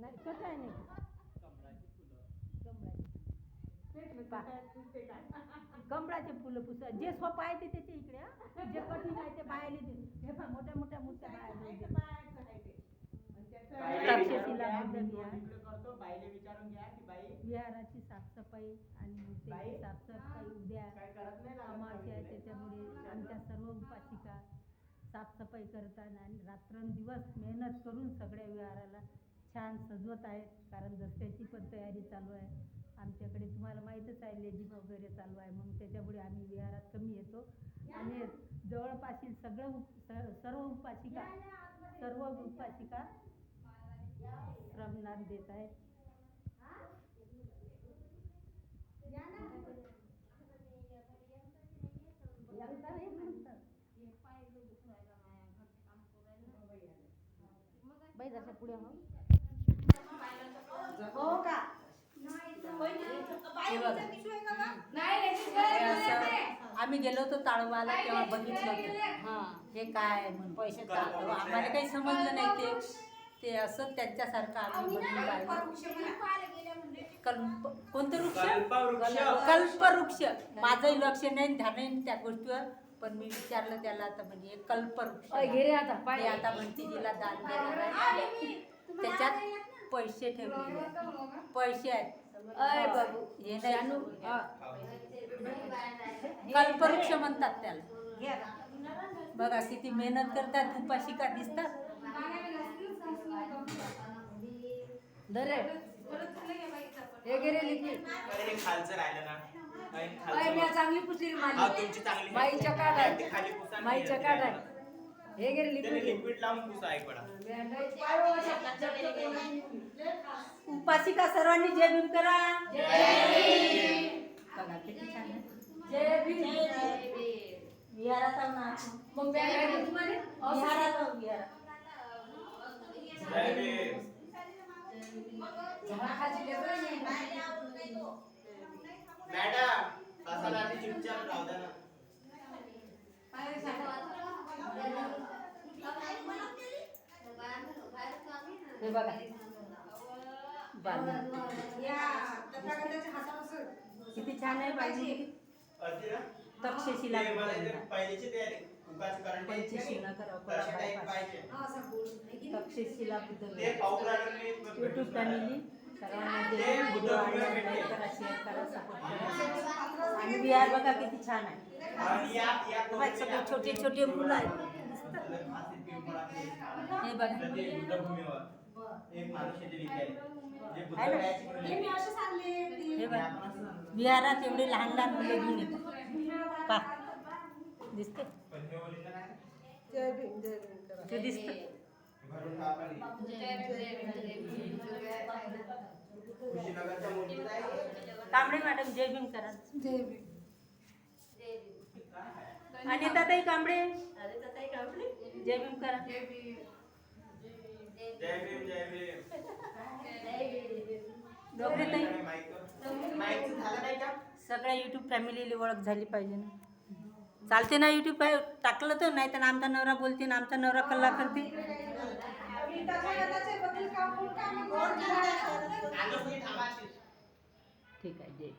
नाही कसं आहे नाही. कमळाची फुलं. पुसा. जे सोपं आहे ते त्याच्या इकडे हा. जे कठीण आहे ते बाहेर हे पहा मोठ्या मोठ्या मूर्त्या बाहेर विहाराची साफसफाई आणि बाई? साफसफाई उद्या काय करत नाही ना अमावस्या आहे त्याच्यामुळे आमच्या सर्व उपासिका साफसफाई करतात आणि रात्रंदिवस मेहनत करून सगळ्या विहाराला छान सजवत आहेत. कारण दसऱ्याची पण तयारी चालू आहे. आमच्याकडे तुम्हाला माहीतच आहे लेझिम वगैरे चालू आहे. मग त्याच्यामुळे आम्ही विहारात कमी येतो. आणि जवळपासील सगळं उप स- सर्व उपासिका सर्व उपासिका श्रमदान देत आहेत. बाई जसं पुढे मग हो का? आम्ही गेलो होतो ताळोबाला तेव्हा बघितलं होतं. हा हे काय म्हणून पैसे आम्हाला काही समजलं नाही ते. ते असं त्यांच्यासारखं आम्ही कल्प कोणतं वृक्ष? कल्पवृक्ष. माझंही लक्ष नाही ध्यान त्या गोष्टीवर. पण मी विचारलं त्याला आता म्हणजे कल्पवृक्ष घे आता ते आता भंतीजीला दान देणार आहे. त्याच्यात पैसे आहेत. पैसे आहेत अय बाबू हे नाही. कल्पवृक्ष म्हणतात त्याला बघा किती मेहनत करतात उपाशिका दिसतात धरे हे खालचं राहिलं ना मी. चांगली पुसली हा माझी. बाईच्या काढ आहे. येत. काढ आहे हे घे रे त्याने लिक्विड. लिक्विड लावून पुसा एक पडा उपासिका सर्वांनी जय भीम करा? बघा किती छान आहे. जय भीम. विहारात आहो ना मग बॅग आहे तुम्हाला? विहारात आहो, विहारात जय भीम. झाडाखाली लेकरं नाही. मॅडम. हे बघा बांधून. किती छान आहे पाहिजे अर्धी ना? तक्षशिला ते मला ते बुद्ध पहिलीची तयारी उगाच करंट पंचशील नगर अकोला तशा टाईप bypass. पाहिजे तक्षशिला बुद्ध ते विहार. पाहू राहिलो मी युट्यूब फॅमिली सर्वांना जय भीम. व्हिडिओ आवडला लाईक करा शेअर करा सपोर्ट करा आणि विहार बघा किती छान आहे आणि या या बघा, सगळे छोटे छोटे मुलं आहेत हे बघा ते युद्धभूमीवर एक माणूस येते विकायला. जे बुद्ध हे बघा विहारात एवढे लहान लहान मुलं घेऊन येतात पा. दिसते पण हे ओरिजिनल आहे. ते दिसत. भरून खा पाणी. कुशीनगरच्या मुलीचं आहे. तांबडे मॅडम जय भीम करा. आणि ताताई कांबळे. जय भीम करा. जय भीम. जय भीम डोकरे ताई. झालं नाही का? सगळ्या युट्यूब फॅमिलीला ओळख झाली पाहिजे ना. चालते ना युट्यूब टाकलं तर नाही तर आमचा नवरा बोलते ना आमचा नवरा कल्ला करते. ठीक आहे जय